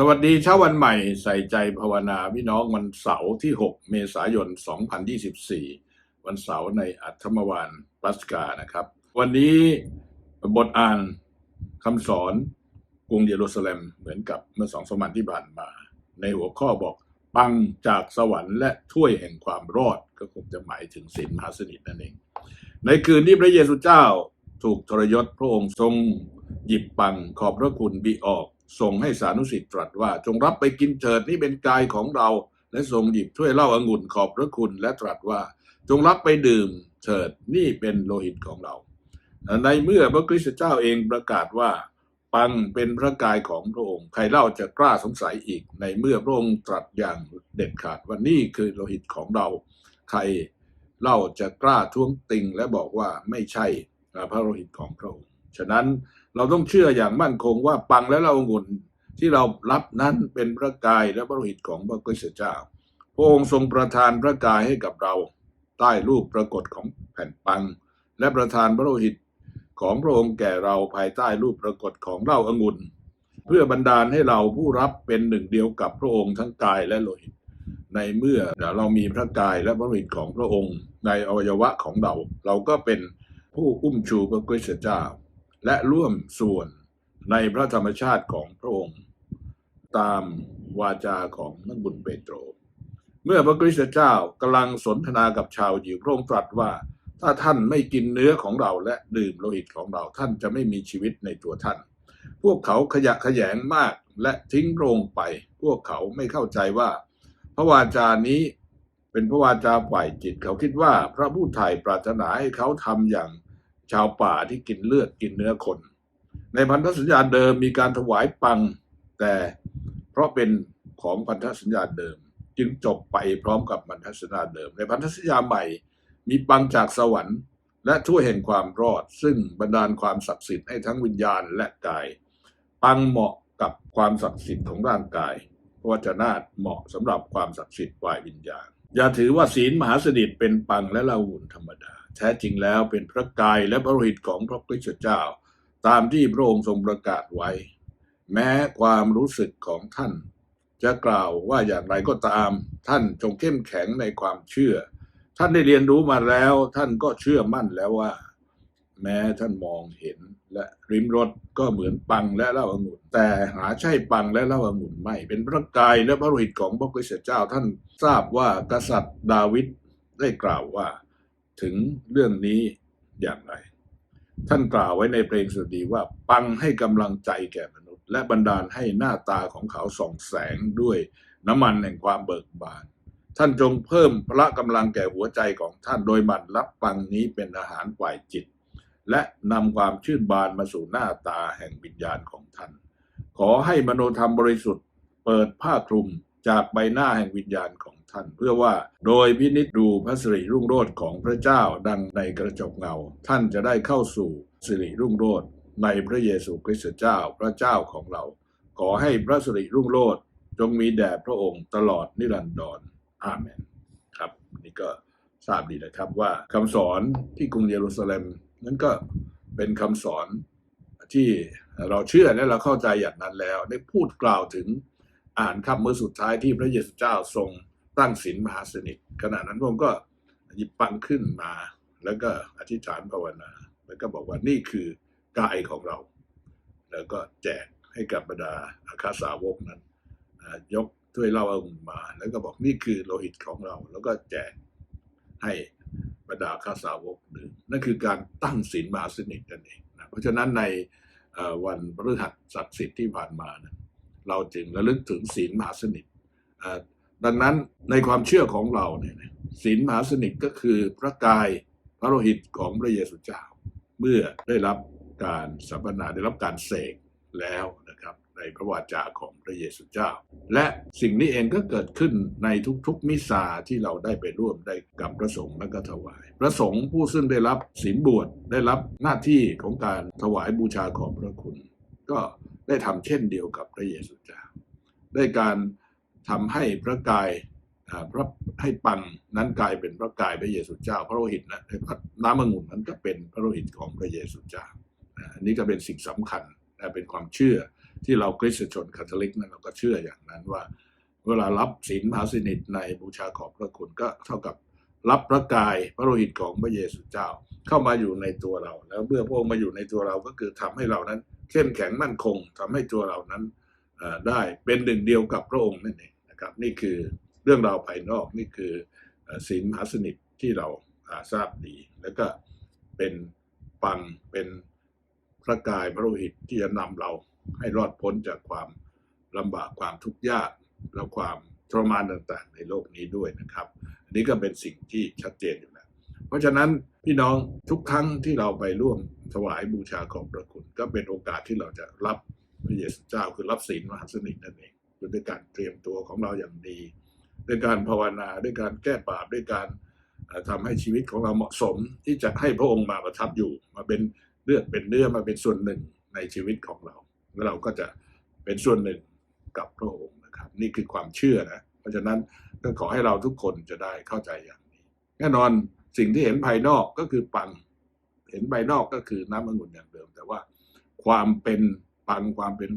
สวัสดีเช้าวันใหม่ใส่ใจภาวนาพี่น้องวันเสาร์ที่ 6 เมษายน 2024 วันเสาร์ในอัธมวานปัสกานะครับ วันนี้บทอ่านคำสอนกรุงเยรูซาเล็มเหมือนกับเมื่อสองสมัยที่ผ่านมา ในหัวข้อบอกปังจากสวรรค์และถ้วยแห่งความรอดก็คงจะหมายถึงศีลมหาสนิทนั่นเอง ในคืนที่พระเยซูเจ้าถูกทรยศพระองค์ทรงหยิบปังขอบพระคุณบิออก ส่งให้สานุสิทธิ์ตรัสว่า จงรับไปกินเถิดนี่เป็นกายของเรา และทรงหยิบถ้วยเหล้าองุ่นขอบพระคุณและตรัสว่า จงรับไปดื่มเถิดนี่เป็นโลหิตของเรา ในเมื่อพระคริสตเจ้าเองประกาศว่าปังเป็นพระกายของพระองค์ ใครเล่าจะกล้าสงสัยอีก ในเมื่อพระองค์ตรัสอย่างเด็ดขาดว่านี่คือโลหิตของเรา ใครเล่าจะกล้าท้วงติงและบอกว่าไม่ใช่พระโลหิตของพระองค์ ฉะนั้น เราต้องเชื่ออย่างมั่นคงว่าปังและเราองุ่นที่เรารับนั้นเป็นพระกายและพระหิตของพระคริสตเจ้า พระองค์ทรงประทานพระกายให้กับเรา ใต้รูปปรากฏของแผ่นปัง และประทานพระโลหิตของพระองค์แก่เราภายใต้รูปปรากฏของเล้าองุ่นเพื่อบันดาลให้เราผู้รับเป็นหนึ่งเดียวกับพระองค์ทั้งกายและโลหิต ในเมื่อเรามีพระกายและพระโลหิตของพระองค์ ในอวัยวะของเรา เราก็เป็นผู้อุ้มชูพระคริสตเจ้า และร่วมส่วนในพระธรรมชาติของพระองค์ ตามวาจาของนักบุญเปโตร เมื่อพระคริสตเจ้ากำลังสนทนากับชาวยิวพระองค์ตรัสว่าถ้าท่านไม่กินเนื้อของเราและดื่มโลหิตของเราท่านจะไม่มีชีวิตในตัวท่าน พวกเขาขยะขยงมากและทิ้งโรงไป พวกเขาไม่เข้าใจว่า พระวาจานี้เป็นพระวาจาฝ่ายจิต เขาคิดว่าพระผู้ไถ่ปรารถนาให้เขาทำอย่าง ชาวป่าที่กินเลือดกินเนื้อคน ในพันธสัญญาเดิมมีการถวายปัง แต่เพราะเป็นของพันธสัญญาเดิม จึงจบไปพร้อมกับพันธสัญญาเดิม ในพันธสัญญาใหม่ มีปังจากสวรรค์และถ้วยแห่งความรอด ซึ่งบรรดาลความศักดิ์สิทธิ์ให้ทั้งวิญญาณและกาย ปังเหมาะกับความศักดิ์สิทธิ์ของร่างกายพระวจนะเหมาะสำหรับความศักดิ์สิทธิ์ฝ่ายวิญญาณ อย่าถือว่าศีลมหาสนิทเป็นปังและละหุ่นธรรมดาแท้จริงแล้วเป็นพระกายและพระโลหิตของพระคริสตเจ้า ตามที่พระองค์ทรงประกาศไว้ แม้ความรู้สึกของท่าน จะกล่าวว่าอย่างไรก็ตาม ท่านจงเข้มแข็งในความเชื่อ ท่านได้เรียนรู้มาแล้ว ท่านก็เชื่อมั่นแล้วว่า แม้ท่านมองเห็นและริมรถก็เหมือนปังและเหล้าองุ่นแต่หาใช่ปังและเหล้าองุ่นไม่ เป็นพระกายและพระโลหิตของพระคริสตเจ้าท่านทราบว่ากษัตริย์ดาวิดได้กล่าวว่า ถึงเรื่องนี้อย่างไร ท่านกล่าวไว้ในเพลงสดีว่า ปังให้กำลังใจแก่มนุษย์ และบันดาลให้หน้าตาของเขาส่องแสงด้วยน้ำมันแห่งความเบิกบาน ท่านจงเพิ่มพละกำลังแก่หัวใจของท่านโดยมันรับปังนี้เป็นอาหารฝ่ายจิต และนำความชื่นบานมาสู่หน้าตาแห่งวิญญาณของท่าน ขอให้มโนธรรมบริสุทธิ์เปิดผ้าคลุมจากใบหน้าแห่งวิญญาณของ ท่าน เพื่อว่าโดยพินิจดูพระสิริรุ่งโรจน์ของพระเจ้าดังในกระจกเงา ท่านจะได้เข้าสู่สิริรุ่งโรจน์ในพระเยซูคริสต์เจ้าพระเจ้าของเรา ขอให้พระสิริรุ่งโรจน์จงมีแด่พระองค์ตลอดนิรันดรอาเมนครับนี่ก็ทราบดีนะครับว่าคำสอนที่กรุงเยรูซาเล็มนั้นก็เป็นคำสอนที่เราเชื่อและเราเข้าใจอย่างนั้นแล้ว ได้พูดกล่าวถึงอ่านคำมือสุดท้ายที่พระเยซูเจ้าทรง ตั้งศีลมหาสนิทขณะนั้นผมก็หยิบปังขึ้นมา แล้วก็อธิษฐานภาวนา แล้วก็บอกว่านี่คือกายของเรา แล้วก็แจกให้กับบรรดาอาคาสาวกนั้นยกถ้วยเหล้าองุ่นมา แล้วก็บอกนี่คือโลหิตของเรา แล้วก็แจกให้บรรดาคาสาวกดื่มนั่นคือการตั้งศีลมหาสนิทนั่นเองนะเพราะฉะนั้นในวันพฤหัสศักดิ์สิทธิ์ที่ผ่านมานะเราจึงระลึกถึงศีลมหาสนิท ดังนั้นในความเชื่อของเราเนี่ยศีลมหาสนิทก็คือพระกายพระโลหิตของพระเยซูเจ้า เมื่อได้รับการสัมปนาได้รับการเสกแล้วนะครับในพระวาจาของพระเยซูเจ้า และสิ่งนี้เองก็เกิดขึ้นในทุกๆมิสาที่เราได้ไปร่วมได้กับพระสงฆ์และก็ถวาย พระสงฆ์ผู้ซึ่งได้รับศีลบวชได้รับหน้าที่ของการถวายบูชาของพระคุณ ก็ได้ทำเช่นเดียวกับพระเยซูเจ้าได้การ ทำให้พระกายพระให้ปังนั้นกลายเป็นพระกายพระเยซูเจ้า พระโลหิตนะน้ำองุ่นนั้นก็เป็นพระโลหิตของพระเยซูเจ้าอันนี้ก็เป็นสิ่งสำคัญนะเป็นความเชื่อที่เราคริสตชนคาทอลิกนั้นเราก็เชื่ออย่างนั้นว่า เวลารับศีลมหาสนิทในบูชาขอบพระคุณก็เท่ากับรับพระกายพระโลหิตของพระเยซูเจ้าเข้ามาอยู่ในตัวเรา แล้วเมื่อพระองค์มาอยู่ในตัวเราก็คือทำให้เรานั้นเข้มแข็งมั่นคงทำให้ตัวเรานั้น ได้เป็นหนึ่งเดียวกับพระองค์นั่นเองนะครับนี่คือเรื่องราวภายนอกนี่คือศีลมหาสนิทที่เราอ่าทราบดี แล้วก็เป็นปังเป็นพระกายพระโลหิตที่จะนำเราให้รอดพ้นจากความลำบากความทุกข์ยากและความทรมานต่างๆ ในโลกนี้ด้วยนะครับ อันนี้ก็เป็นสิ่งที่ชัดเจนอยู่แล้วเพราะฉะนั้นพี่น้องทุกครั้งที่เราไปร่วมถวายบูชาของพระคุณ ก็เป็นโอกาสที่เราจะรับ พระเยซูเจ้าคือรับศีลมหาสนิทนั่นเองด้วยการเตรียมตัวของเราอย่างดี ด้วยการภาวนาด้วยการแก้บาปด้วยการเอ่อทำให้ชีวิตของเราเหมาะสมที่จะให้พระองค์มาประทับอยู่ มาเป็นเลือดเป็นเนื้อมาเป็นส่วนหนึ่งในชีวิตของเรา แล้วเราก็จะเป็นส่วนหนึ่งกับพระองค์นะครับ นี่คือความเชื่อนะ เพราะฉะนั้นก็ขอให้เราทุกคนจะได้เข้าใจอย่างนี้ แน่นอนสิ่งที่เห็นภายนอกก็คือปัง เห็นภายนอกก็คือน้ำองุ่นอย่างเดิม แต่ว่าความเป็น ปังความเป็น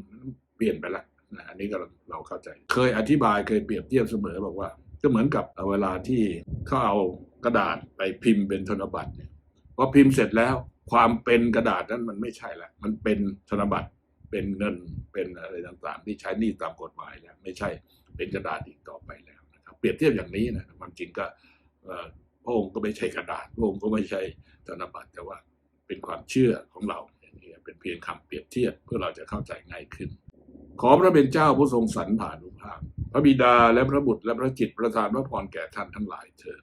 เปลี่ยนไปแล้วนะอันนี้ก็เราเข้าใจ เคยอธิบายเคยเปรียบเทียบเสมอบอกว่า ก็เหมือนกับเวลาที่เขาเอากระดาษไปพิมพ์เป็นธนบัตรเนี่ยพอพิมพ์เสร็จแล้ว ความเป็นกระดาษนั้นมันไม่ใช่ละมันเป็นธนบัตรเป็นเงินเป็นอะไรต่างๆ ที่ใช้นี่ตามกฎหมายแล้วไม่ใช่เป็นกระดาษอีกต่อไปแล้วนะครับเปรียบเทียบอย่างนี้นะความจริงก็พ่อพระองค์ก็ไม่ใช่กระดาษพระองค์ก็ไม่ใช่ธนบัตรแต่ว่าเป็นความเชื่อของเรา อย่างนี้เป็นเพียงคำเปรียบเทียบเพื่อเราจะเข้าใจง่ายขึ้น ขอพระเป็นเจ้าผู้ทรงสรรผ่านุภาพ พระบิดาและพระบุตรและพระจิตประทานพระพรแก่ท่านทั้งหลายเถิด